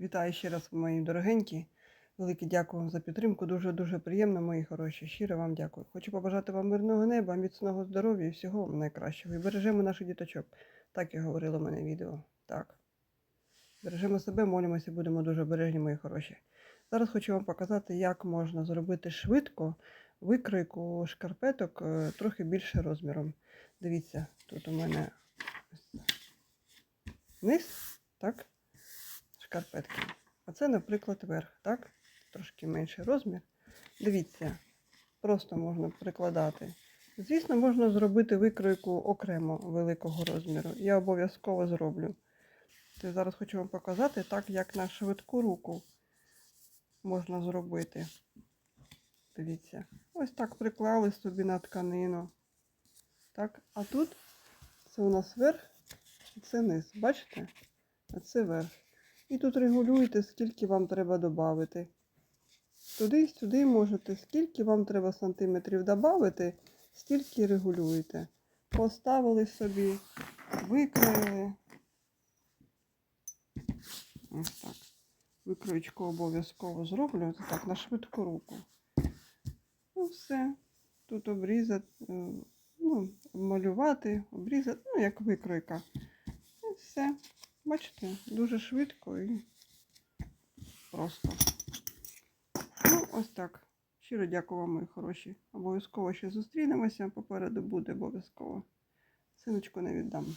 Вітаю ще раз, мої дорогенькі. Велике дякую за підтримку. Дуже-дуже приємно, мої хороші. Щиро вам дякую. Хочу побажати вам мирного неба, міцного здоров'я і всього вам найкращого. І бережемо наших діточок. Так і говорило в мене відео. Так. Бережемо себе, молимося, будемо дуже обережні, мої хороші. Зараз хочу вам показати, як можна зробити швидко викройку шкарпеток е, трохи більше розміром. Дивіться, тут у мене низ, так? Шкарпетки. А це, наприклад, верх, так? Трошки менший розмір. Дивіться, просто можна прикладати. Звісно, можна зробити викройку окремо великого розміру. Я обов'язково зроблю. Це зараз хочу вам показати, так як на швидку руку можна зробити. Дивіться, ось так приклали собі на тканину. Так, а тут це у нас верх, і це низ. Бачите? А це верх. І тут регулюєте, скільки вам треба додати. Туди і сюди можете, скільки вам треба сантиметрів додати, стільки регулюєте. Поставили собі, викроїли. Ось так. Викроєчку обов'язково зроблю. Це так, на швидку руку. Ну, все. Тут обрізати, е, ну, малювати, обрізати, ну, як викройка. І все. Бачите, дуже швидко і просто. Ну, ось так. Щиро дякую вам, мої хороші. Обов'язково ще зустрінемося. Попереду буде обов'язково. Синочку не віддам.